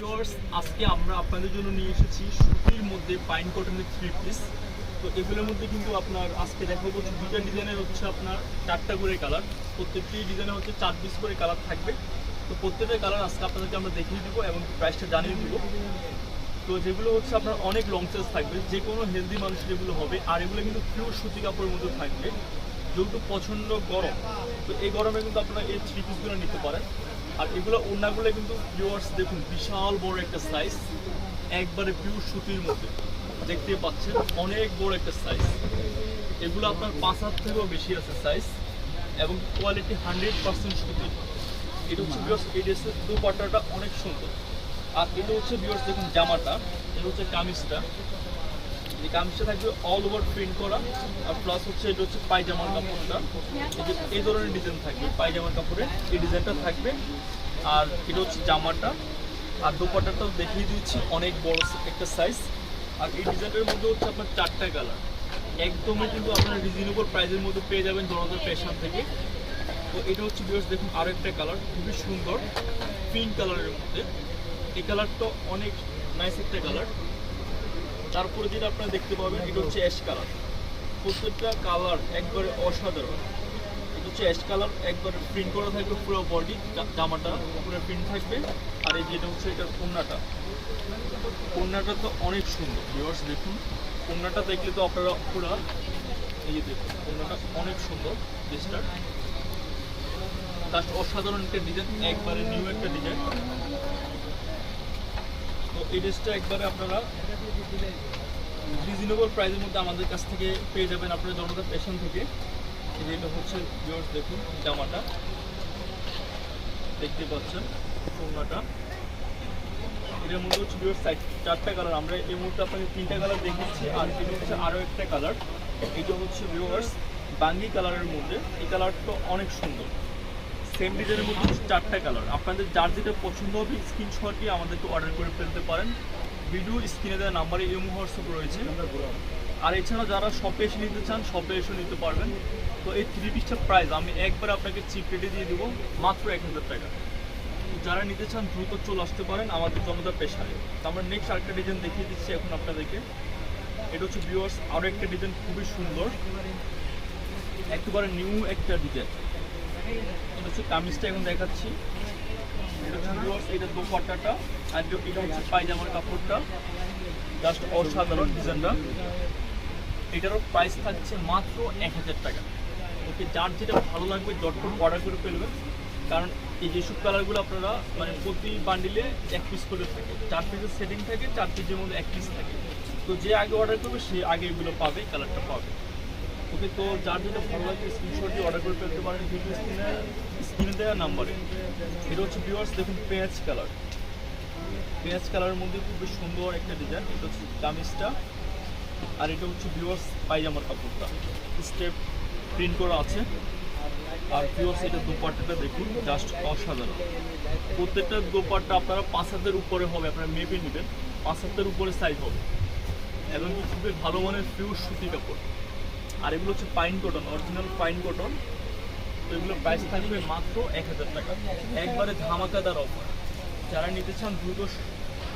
Viewers আজকে আমরা আপনাদের জন্য নিয়ে এসেছি সুতির মধ্যে পাইন কটনের থ্রি পিস তো এগুলোর মধ্যে কিন্তু আপনার আজকে দেখাবো দুইটা ডিজাইনের হচ্ছে আপনার চারটা করে কালার প্রত্যেকটি ডিজাইনে হচ্ছে চার পিস করে কালার থাকবে। তো প্রত্যেকটা কালার আজকে আপনাদেরকে আমরা দেখিয়ে দিব এবং প্রাইসটা জানিয়ে দিব। তো যেগুলো হচ্ছে আপনার অনেক লং চার্জ থাকবে, যে কোনো হেলদি মানুষ যেগুলো হবে, আর এগুলো কিন্তু পিওর সুতি কাপড়ের মধ্যে থাকবে। যেহেতু প্রচণ্ড গরম, তো এই গরমে কিন্তু আপনারা এই থ্রি পিসগুলো নিতে পারেন। আর এগুলো ওড়নাগুলো কিন্তু ভিউয়ার্স দেখুন, বিশাল বড় একটা সাইজ একবারে পিওর সুতির মধ্যে। দেখতে পাচ্ছেন, অনেক বড় একটা সাইজ এগুলো আপনার পাঁচ হাত থেকেও বেশি আছে সাইজ এবং কোয়ালিটি হান্ড্রেড পার্সেন্ট সুতি। এটা হচ্ছে ভিউয়ার্স এই ড্রেসের দুপাট্টাটা অনেক সুন্দর। আর এটা হচ্ছে ভিউয়ার্স দেখুন, জামাটা, এটা হচ্ছে কামিজটা। এই কামিজটা থাকবে অল ওভার প্রিন্ট করা, আর প্লাস হচ্ছে এটা হচ্ছে পায়জামার কাপড়টা। এই ধরনের ডিজাইন থাকবে, পায়জামার কাপড়ে এই ডিজাইনটা থাকবে। আর এটা হচ্ছে জামাটা। আর দোপাট্টাটাও দেখিয়ে দিচ্ছি, অনেক বড় একটা সাইজ আর এই ডিজাইনের মধ্যে হচ্ছে আপনার চারটা কালার একদমই কিন্তু আপনারা রিজনেবল প্রাইসের মধ্যে পেয়ে যাবেন জনতার ফ্যাশন থেকে। তো এটা হচ্ছে ভিউয়ার্স দেখুন আরও একটা কালার খুবই সুন্দর পিঙ্ক কালারের মধ্যে। এই কালারটা অনেক নাইস একটা কালার তারপরে যেটা আপনারা দেখতে পাবেন, এটা হচ্ছে অ্যাশ কালার প্রত্যেকটা কালার একবারে অসাধারণ। এটা হচ্ছে অ্যাশ কালার একবারে প্রিন্ট করা থাকবে পুরো বডি জামাটা পুরো প্রিন্ট থাকবে। আর এই যেটা হচ্ছে এটার কন্যাটা। কন্যাটা তো অনেক সুন্দর ভিউয়ার্স দেখুন। কন্যাটা দেখলে তো আপনারা পুরো এই যে দেখুন, কন্যাটা অনেক সুন্দর ড্রেসটার জাস্ট অসাধারণ একটা ডিজাইন একবারে নিউ একটা ডিজাইন তো এই ড্রেসটা একবারে আপনারা রিজনেবল প্রাইসের মধ্যে আমাদের কাছ থেকে পেয়ে যাবেন আপনারা জনতা ফ্যাশন থেকে। এটা হচ্ছে ভিউয়ার্স দেখুন জামাটা। দেখতে পাচ্ছেন, সোনাটা। এটার মধ্যে হচ্ছে ভিউয়ার্স চারটা কালার আমরা এই মুহূর্তে আপনাকে তিনটা কালার দেখিয়েছি, আর এটা হচ্ছে আরও একটা কালার এটা হচ্ছে ভিউয়ার্স বাঙ্গি কালারের মধ্যে। এই কালারটা অনেক সুন্দর। সেম ডিজাইনের মধ্যে চারটা কালার আপনাদের যার যেটা পছন্দ হবে স্ক্রিনশট দিয়ে আমাদেরকে অর্ডার করে ফেলতে পারেন। ভিডিও স্ক্রিনে দেওয়া নাম্বারে ইমো হোয়াটসঅ্যাপ রয়েছে। আর এছাড়া যারা শপে এসে নিতে চান শপে এসে নিতে পারবেন। তো এই থ্রি পিসটার প্রাইস আমি একবার আপনাকে চিপ রেটে দিয়ে দেবো, মাত্র এক হাজার টাকা। যারা নিতে চান, দ্রুত চলে আসতে পারেন, আমাদের জনতা পেশায়। তো আমরা নেক্সট আরেকটা ডিজাইন দেখিয়ে দিচ্ছি এখন আপনাদেরকে। এটা হচ্ছে ভিউয়ার্স আরও একটা ডিজাইন খুবই সুন্দর। একেবারে নিউ একটা ডিজাইন এটা হচ্ছে কামিজটা এখন দেখাচ্ছি। এটা হচ্ছে এটা দোপাট্টাটা, আর এটা হচ্ছে পায়জামার কাপড়টা। জাস্ট অসাধারণ ডিজাইনটা। এটারও প্রাইস থাকছে মাত্র এক হাজার টাকা। ওকে, যার যেটা ভালো লাগবে জটপট অর্ডার করে ফেলবেন কারণ এই যেসব কালারগুলো আপনারা মানে প্রতি বান্ডিলে এক পিস করে থাকে, চার পিসের সেটিং থাকে, চার পিসের মধ্যে এক পিস থাকে। তো যে আগে অর্ডার করবে, সে আগে এগুলো পাবে কালারটা পাবে। ওকে তো যার যেটা ভালো লাগে স্ক্রিনশট দিয়ে অর্ডার করে ফেলতে পারেন ভিডিও স্ক্রিনে স্ক্রিনে দেওয়া নাম্বারে এটা হচ্ছে ভিউয়ার্স দেখুন পেঁয়াজ কালার পেঁয়াজ কালারের মধ্যে খুবই সুন্দর একটা ডিজাইন এটা হচ্ছে কামিজটা। আর এটা হচ্ছে ভিউয়ার্স পায়জামার কাপড়টা। স্টেপ প্রিন্ট করা আছে। আর ভিউয়ার্স এটা দোপাট্টাটা দেখুন জাস্ট অসাধারণ। প্রত্যেকটা দোপাট্টা আপনারা পাঁচ হাতের উপরে হবে, আপনারা মেপে নেবেন। পাঁচ হাতের উপরে সাইজ হবে। এবং খুবই ভালো মানের পিওর সুতি কাপড়। আর এগুলো হচ্ছে fine cotton original fine cotton তো এগুলোর প্রাইস থাকবে মাত্র এক হাজার টাকা। একবারে ধামাকাদার অফার যারা নিতে চান দ্রুত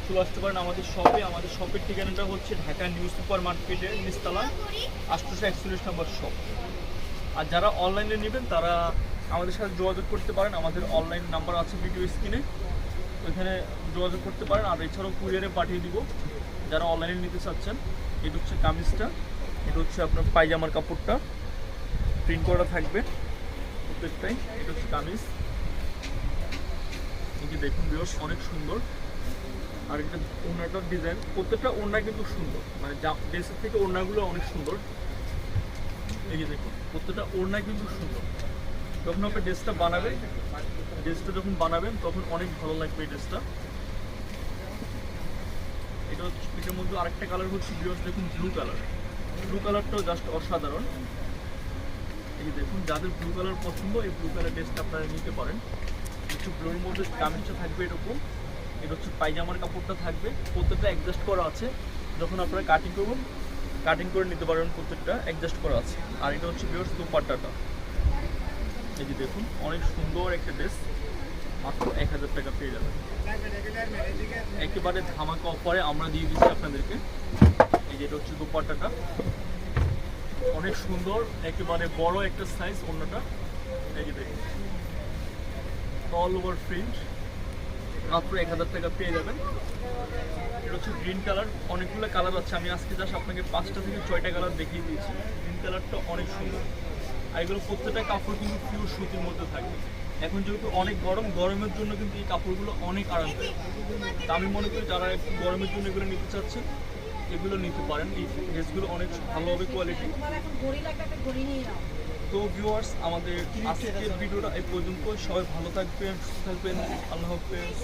চলে আসতে পারেন আমাদের শপে আমাদের শপের ঠিকানাটা হচ্ছে ঢাকা নিউ সুপার মার্কেটের নিচতলা আটশোশো একচল্লিশ নম্বর শপ আর যারা অনলাইনে নেবেন, তারা আমাদের সাথে যোগাযোগ করতে পারেন। আমাদের অনলাইন নাম্বার আছে ভিডিও স্ক্রিনে ওইখানে যোগাযোগ করতে পারেন। আর এছাড়াও কুরিয়ারে পাঠিয়ে দিব। যারা অনলাইনে নিতে চাচ্ছেন এটা হচ্ছে কামিজটা। এটা হচ্ছে আপনার পায়জামার কাপড়টা। প্রিন্ট করা থাকবে প্রত্যেকটাই। এটা হচ্ছে কামিজ। যে দেখুন বিয়স অনেক সুন্দর। আর এটা ওনাটার ডিজাইন প্রত্যেকটা ওড়না কিন্তু সুন্দর। মানে ড্রেসের থেকে ওড়নাগুলো অনেক সুন্দর। এই যে দেখুন, প্রত্যেকটা ওড়না কিন্তু সুন্দর। যখন আপনি ড্রেসটা বানাবেন ড্রেসটা যখন বানাবেন, তখন অনেক ভালো লাগবে এই ড্রেসটা এটা হচ্ছে এটার মধ্যে আরেকটা কালার হচ্ছে বিয়স দেখুন ব্লু কালার ব্লু কালারটাও জাস্ট অসাধারণ। এই দেখুন, যাদের ব্লু কালার পছন্দ, এই ব্লু কালার ড্রেসটা আপনারা নিতে পারেন। একটু ব্লুর মধ্যে কামিজটা থাকবে এরকম। এটা হচ্ছে পায়জামার কাপড়টা থাকবে। প্রত্যেকটা অ্যাডজাস্ট করা আছে। যখন আপনারা কাটিং করবেন কাটিং করে নিতে পারবেন প্রত্যেকটা অ্যাডজাস্ট করা আছে। আর এটা হচ্ছে বিয়ার্স দুপাট্টাটা। এই যে দেখুন, অনেক সুন্দর একটা ড্রেস মাত্র এক হাজার টাকা পেয়ে যাবেন। একেবারে ধামাকা অফারে আমরা দিয়ে দিচ্ছি আপনাদেরকে। এই হচ্ছে দুপাট্টাটা। অনেক সুন্দর, একেবারে বড় একটা সাইজ অন্যটা। এই যে দেখুন অল ওভার প্রিন্ট মাত্র এক হাজার টাকা পেয়ে যাবেন। এটা হচ্ছে গ্রিন কালার অনেকগুলো কালার আছে। আমি আজকে জাস্ট আপনাকে পাঁচটা থেকে ছয়টা কালার দেখিয়ে দিয়েছি। গ্রিন কালারটা অনেক সুন্দর। আর এগুলো প্রত্যেকটা কাপড় কিন্তু পিওর সুতির মধ্যে থাকবে। এখন যেহেতু অনেক গরম, গরমের জন্য কিন্তু এই কাপড়গুলো অনেক আরামদায়ক। আমি মনে করি যারা একটু গরমের জন্য এগুলো নিতে চাচ্ছেন এগুলো নিতে পারেন। এই ড্রেসগুলো অনেক ভালো হবে কোয়ালিটি তো ভিউয়ার্স আমাদের আজকের ভিডিওটা এই পর্যন্ত সবাই ভালো থাকবেন, সুস্থ থাকবেন। আল্লাহ হাফেজ।